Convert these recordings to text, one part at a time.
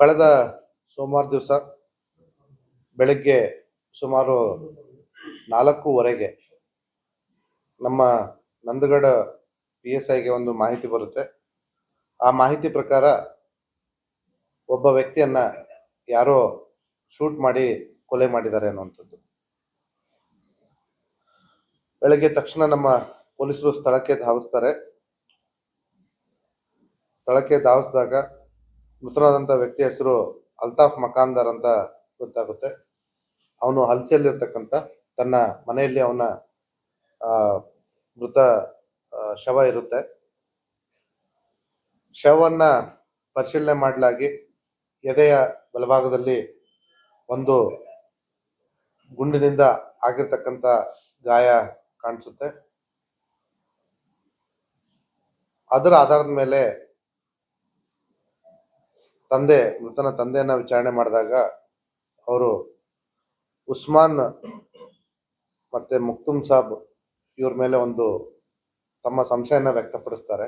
ಕಳೆದ ಸೋಮವಾರ ದಿವಸ ಬೆಳಗ್ಗೆ ಸುಮಾರು ನಾಲ್ಕೂವರೆಗೆ ನಮ್ಮ ನಂದಗಡ ಪಿ ಎಸ್ ಐಗೆ ಒಂದು ಮಾಹಿತಿ ಬರುತ್ತೆ. ಆ ಮಾಹಿತಿ ಪ್ರಕಾರ ಒಬ್ಬ ವ್ಯಕ್ತಿಯನ್ನ ಯಾರೋ ಶೂಟ್ ಮಾಡಿ ಕೊಲೆ ಮಾಡಿದ್ದಾರೆ ಅನ್ನುವಂಥದ್ದು. ಬೆಳಗ್ಗೆ ತಕ್ಷಣ ನಮ್ಮ ಪೊಲೀಸರು ಸ್ಥಳಕ್ಕೆ ಧಾವಿಸ್ತಾರೆ. ಸ್ಥಳಕ್ಕೆ ಧಾವಿಸಿದಾಗ ಮೃತನಾದಂಥ ವ್ಯಕ್ತಿ ಹೆಸರು ಅಲ್ತಾಫ್ ಮಕಾಂದರ್ ಅಂತ ಗೊತ್ತಾಗುತ್ತೆ. ಅವನು ಹಲಸೆಯಲ್ಲಿರ್ತಕ್ಕಂಥ ತನ್ನ ಮನೆಯಲ್ಲಿ ಅವನ ಮೃತ ಶವ ಇರುತ್ತೆ. ಶವವನ್ನು ಪರಿಶೀಲನೆ ಮಾಡಲಾಗಿ ಎದೆಯ ಬಲಭಾಗದಲ್ಲಿ ಒಂದು ಗುಂಡಿನಿಂದ ಆಗಿರ್ತಕ್ಕಂಥ ಗಾಯ ಕಾಣಿಸುತ್ತೆ. ಅದರ ಆಧಾರದ ಮೇಲೆ ತಂದೆ, ಮೃತನ ತಂದೆಯನ್ನ ವಿಚಾರಣೆ ಮಾಡಿದಾಗ ಅವರು ಉಸ್ಮಾನ್ ಮತ್ತೆ ಮುಕ್ತುಮ್ ಸಾಬ್ ಇವ್ರ ಮೇಲೆ ಒಂದು ತಮ್ಮ ಸಂಶಯನ ವ್ಯಕ್ತಪಡಿಸ್ತಾರೆ.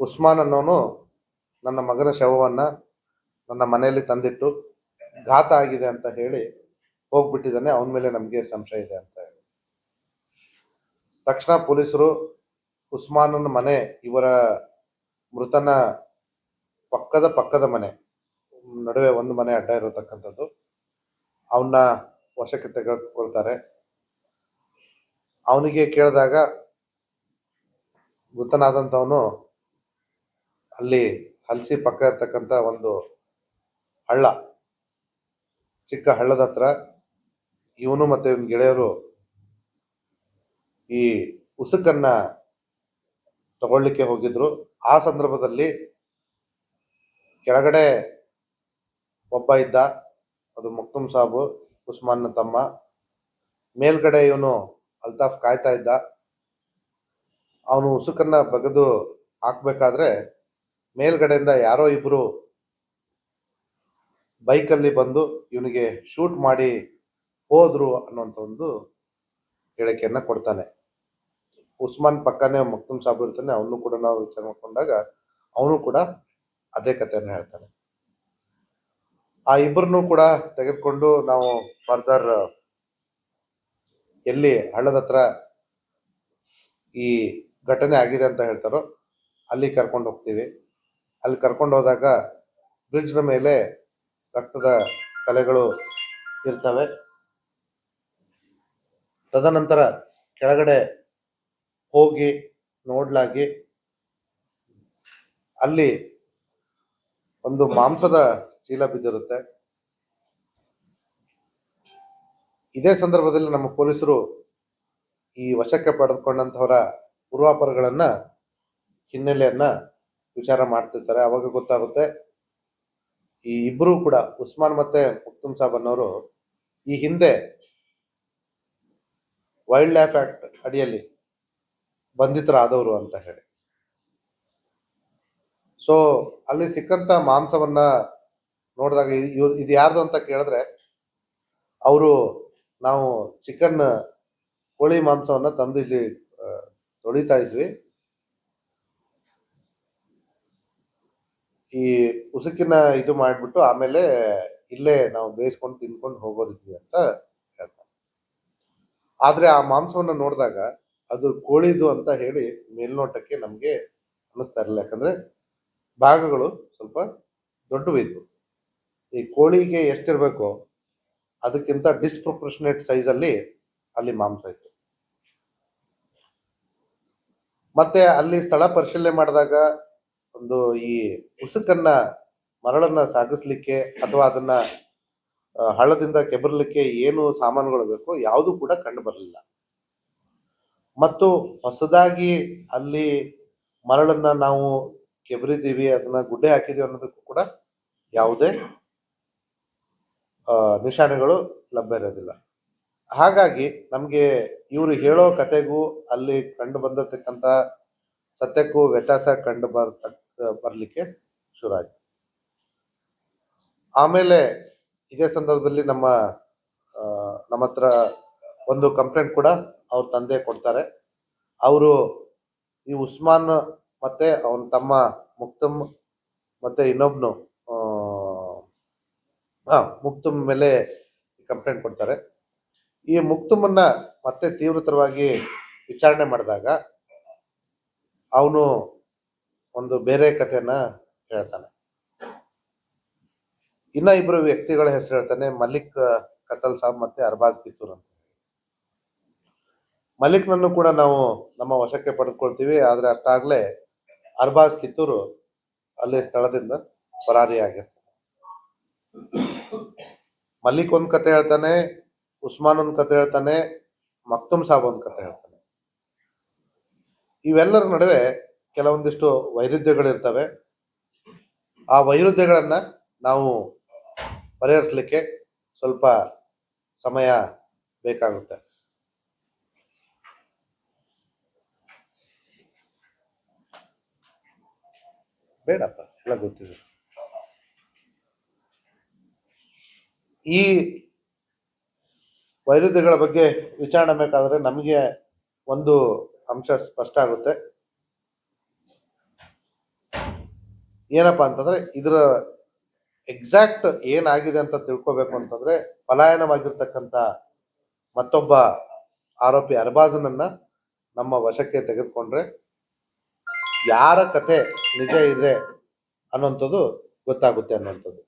ಉಸ್ಮಾನ್ ಅನ್ನೋನು ನನ್ನ ಮಗನ ಶವವನ್ನು ನನ್ನ ಮನೆಯಲ್ಲಿ ತಂದಿಟ್ಟು ಘಾತ ಆಗಿದೆ ಅಂತ ಹೇಳಿ ಹೋಗ್ಬಿಟ್ಟಿದ್ದಾನೆ. ಅವನ ಮೇಲೆ ನಮಗೆ ಸಂಶಯ ಇದೆ ಅಂತ ಹೇಳಿ. ತಕ್ಷಣ ಪೊಲೀಸರು ಉಸ್ಮಾನನ ಮನೆ ಇವರ ಮೃತನ ಪಕ್ಕದ ಪಕ್ಕದ ಮನೆ, ನಡುವೆ ಒಂದು ಮನೆ ಅಡ್ಡ ಇರತಕ್ಕಂಥದ್ದು. ಅವನ್ನ ವಶಕ್ಕೆ ತೆಗೆದುಕೊಳ್ತಾರೆ. ಅವನಿಗೆ ಕೇಳಿದಾಗ ಮೃತನಾದಂಥವನು ಅಲ್ಲಿ ಹಲಸಿ ಪಕ್ಕ ಇರ್ತಕ್ಕಂಥ ಒಂದು ಹಳ್ಳ, ಚಿಕ್ಕ ಹಳ್ಳದ ಹತ್ರ ಇವನು ಮತ್ತೆ ಇವನ್ ಗೆಳೆಯರು ಈ ಉಸುಕನ್ನ ತಗೊಳ್ಳಿಕ್ಕೆ ಹೋಗಿದ್ರು. ಆ ಸಂದರ್ಭದಲ್ಲಿ ಕೆಳಗಡೆ ಒಬ್ಬ ಇದ್ದ, ಅದು ಮುಕ್ತುಮ್ ಸಾಬು ಉಸ್ಮಾನ್ನ ತಮ್ಮ. ಮೇಲ್ಗಡೆ ಇವನು ಅಲ್ತಾಫ್ ಕಾಯ್ತಾ ಇದ್ದ. ಅವನು ಉಸುಕನ್ನ ಬಗೆದು ಹಾಕ್ಬೇಕಾದ್ರೆ ಮೇಲ್ಗಡೆಯಿಂದ ಯಾರೋ ಇಬ್ರು ಬೈಕಲ್ಲಿ ಬಂದು ಇವನಿಗೆ ಶೂಟ್ ಮಾಡಿ ಹೋದ್ರು ಅನ್ನುವಂಥ ಒಂದು ಹೇಳಿಕೆಯನ್ನ ಕೊಡ್ತಾನೆ. ಉಸ್ಮಾನ್ ಪಕ್ಕನೇ ಮಕ್ತುಮ್ ಸಾಬ್ ಇರ್ತಾನೆ, ಅವನು ಕೂಡ ನಾವು ವಿಚಾರ ಮಾಡ್ಕೊಂಡಾಗ ಅವನು ಕೂಡ ಅದೇ ಕಥೆಯನ್ನು ಹೇಳ್ತಾರೆ. ಆ ಇಬ್ಬರನ್ನು ಕೂಡ ತೆಗೆದುಕೊಂಡು ನಾವು ಫರ್ದರ್ ಎಲ್ಲಿ ಹಳ್ಳದ ಹತ್ರ ಈ ಘಟನೆ ಆಗಿದೆ ಅಂತ ಹೇಳ್ತಾರೋ ಅಲ್ಲಿ ಕರ್ಕೊಂಡು ಹೋಗ್ತೀವಿ. ಅಲ್ಲಿ ಕರ್ಕೊಂಡು ಹೋದಾಗ ಬ್ರಿಡ್ಜ್ನ ಮೇಲೆ ರಕ್ತದ ಕಲೆಗಳು ಇರ್ತವೆ. ತದನಂತರ ಕೆಳಗಡೆ ಹೋಗಿ ನೋಡ್ಲಾಗಿ ಅಲ್ಲಿ ಒಂದು ಮಾಂಸದ ಚೀಲ ಬಿದ್ದಿರುತ್ತೆ. ಇದೇ ಸಂದರ್ಭದಲ್ಲಿ ನಮ್ಮ ಪೊಲೀಸರು ಈ ವಶಕ್ಕೆ ಪಡೆದುಕೊಂಡಂಥವರ ಪೂರ್ವಾಪರಗಳನ್ನ, ಹಿನ್ನೆಲೆಯನ್ನ ವಿಚಾರ ಮಾಡ್ತಿರ್ತಾರೆ. ಅವಾಗ ಗೊತ್ತಾಗುತ್ತೆ, ಈ ಇಬ್ಬರೂ ಕೂಡ, ಉಸ್ಮಾನ್ ಮತ್ತೆ ಮುಕ್ತುಮ್ ಸಾಬ್ ಅನ್ನೋರು, ಈ ಹಿಂದೆ ವೈಲ್ಡ್ ಲೈಫ್ ಆಕ್ಟ್ ಅಡಿಯಲ್ಲಿ ಬಂಧಿತರಾದವರು ಅಂತ ಹೇಳಿ. ಸೊ ಅಲ್ಲಿ ಸಿಕ್ಕಂತ ಮಾಂಸವನ್ನ ನೋಡಿದಾಗ ಇದು ಯಾರ್ದು ಅಂತ ಕೇಳಿದ್ರೆ, ಅವರು ನಾವು ಚಿಕನ್ ಕೋಳಿ ಮಾಂಸವನ್ನ ತಂದು ಇಲ್ಲಿ ತೊಳಿತಾ ಇದ್ವಿ. ಈ ಉಸುಕಿನ ಇದು ಮಾಡಿಬಿಟ್ಟು ಆಮೇಲೆ ಇಲ್ಲೇ ನಾವು ಬೇಯಿಸ್ಕೊಂಡು ತಿನ್ಕೊಂಡು ಹೋಗೋದಿದ್ವಿ ಅಂತ ಹೇಳ್ತಾರೆ. ಆದ್ರೆ ಆ ಮಾಂಸವನ್ನ ನೋಡಿದಾಗ ಅದು ಕೋಳಿದು ಅಂತ ಹೇಳಿ ಮೇಲ್ನೋಟಕ್ಕೆ ನಮಗೆ ಅನ್ನಿಸ್ತಾ ಇರಲಿಲ್ಲ. ಯಾಕಂದ್ರೆ ಭಾಗಗಳು ಸ್ವಲ್ಪ ದೊಡ್ಡವಿದ್ವು. ಈ ಕೋಳಿಗೆ ಎಷ್ಟಿರಬೇಕು ಅದಕ್ಕಿಂತ ಡಿಸ್ಪ್ರೊಪೋರ್ಷನೇಟ್ ಸೈಜಲ್ಲಿ ಅಲ್ಲಿ ಮಾಂಸ ಇತ್ತು. ಮತ್ತೆ ಅಲ್ಲಿ ಸ್ಥಳ ಪರಿಶೀಲನೆ ಮಾಡಿದಾಗ ಒಂದು ಈ ಉಸುಕನ್ನ, ಮರಳನ್ನ ಸಾಗಿಸ್ಲಿಕ್ಕೆ ಅಥವಾ ಅದನ್ನ ಹಳ್ಳದಿಂದ ಕೆಬರ್ಲಿಕ್ಕೆ ಏನು ಸಾಮಾನುಗಳು ಬೇಕು ಯಾವುದು ಕೂಡ ಕಂಡು ಬರಲಿಲ್ಲ. ಮತ್ತು ಹೊಸದಾಗಿ ಅಲ್ಲಿ ಮರಳನ್ನ ನಾವು ಕೆಬರಿದೀವಿ ಅದನ್ನ ಗುಡ್ಡೆ ಹಾಕಿದೀವಿ ಅನ್ನೋದಕ್ಕೂ ಕೂಡ ಯಾವುದೇ ನಿಶಾನೆಗಳು ಲಭ್ಯ ಇರೋದಿಲ್ಲ. ಹಾಗಾಗಿ ನಮಗೆ ಇವರು ಹೇಳೋ ಕತೆಗೂ ಅಲ್ಲಿ ಕಂಡು ಬಂದಿರ್ತಕ್ಕಂಥ ಸತ್ಯಕ್ಕೂ ವ್ಯತ್ಯಾಸ ಕಂಡು ಬರ್ತಕ್ಕ ಬರಲಿಕ್ಕೆ ಶುರು ಆಯ್ತು ಆಮೇಲೆ ಇದೇ ಸಂದರ್ಭದಲ್ಲಿ ನಮ್ಮ ನಮ್ಮ ಹತ್ರ ಒಂದು ಕಂಪ್ಲೇಂಟ್ ಕೂಡ ಅವ್ರ ತಂದೆ ಕೊಡ್ತಾರೆ. ಅವರು ಈ ಉಸ್ಮಾನ್ ಮತ್ತೆ ಅವನ ತಮ್ಮ ಮುಕ್ತಮ್ ಮತ್ತೆ ಇನ್ನೊಬ್ನು ಹಾ, ಮುಕ್ತಮ್ ಮೇಲೆ ಕಂಪ್ಲೇಂಟ್ ಕೊಡ್ತಾರೆ. ಈ ಮುಕ್ತಮನ್ನ ಮತ್ತೆ ತೀವ್ರತರವಾಗಿ ವಿಚಾರಣೆ ಮಾಡಿದಾಗ ಅವನು ಒಂದು ಬೇರೆ ಕಥೆಯನ್ನ ಹೇಳ್ತಾನೆ. ಇನ್ನ ಇಬ್ಬರು ವ್ಯಕ್ತಿಗಳ ಹೆಸರು ಹೇಳ್ತಾನೆ ಮಲಿಕ್ ಕತಲ್ ಸಾಬ್ ಮತ್ತೆ ಅರ್ಬಾಜ್ ಕಿತ್ತೂರ್ ಅಂತ. ಮಲಿಕ್ನನ್ನು ಕೂಡ ನಾವು ನಮ್ಮ ವಶಕ್ಕೆ ಪಡೆದುಕೊಳ್ತೀವಿ, ಆದ್ರೆ ಅಷ್ಟಾಗ್ಲೇ ಅರ್ಬಾಜ್ ಕಿತ್ತೂರು ಅಲ್ಲಿ ಸ್ಥಳದಿಂದ ಪರಾರಿಯಾಗಿರ್ತಾನೆ ಮಲ್ಲಿಕ್ ಒಂದು ಕತೆ ಹೇಳ್ತಾನೆ ಉಸ್ಮಾನ್ ಒಂದು ಕತೆ ಹೇಳ್ತಾನೆ, ಮಕ್ತುಮ್ ಸಾಬ್ ಒಂದು ಕತೆ ಹೇಳ್ತಾನೆ. ಇವೆಲ್ಲರ ನಡುವೆ ಕೆಲವೊಂದಿಷ್ಟು ವೈರುಧ್ಯಗಳಿರ್ತವೆ. ಆ ವೈರುಧ್ಯಗಳನ್ನು ನಾವು ಪರಿಹರಿಸಲಿಕ್ಕೆ ಸ್ವಲ್ಪ ಸಮಯ ಬೇಕಾಗುತ್ತೆ. ಬೇಡಪ್ಪ, ಎಲ್ಲ ಗೊತ್ತಿದೆ. ಈ ವೈರುಧ್ಯಗಳ ಬಗ್ಗೆ ವಿಚಾರಣೆ ಬೇಕಾದ್ರೆ ನಮಗೆ ಒಂದು ಅಂಶ ಸ್ಪಷ್ಟ ಆಗುತ್ತೆ. ಏನಪ್ಪಾ ಅಂತಂದ್ರೆ, ಇದರ ಎಕ್ಸಾಕ್ಟ್ ಏನಾಗಿದೆ ಅಂತ ತಿಳ್ಕೊಬೇಕು ಅಂತಂದ್ರೆ, ಪಲಾಯನವಾಗಿರ್ತಕ್ಕಂಥ ಮತ್ತೊಬ್ಬ ಆರೋಪಿ ಅರ್ಬಾಜನನ್ನ ನಮ್ಮ ವಶಕ್ಕೆ ತೆಗೆದುಕೊಂಡ್ರೆ ಯಾರ ಕತೆ ನಿಜ ಇದೆ ಅನ್ನೋಂಥದ್ದು ಗೊತ್ತಾಗುತ್ತೆ ಅನ್ನೋಂಥದ್ದು.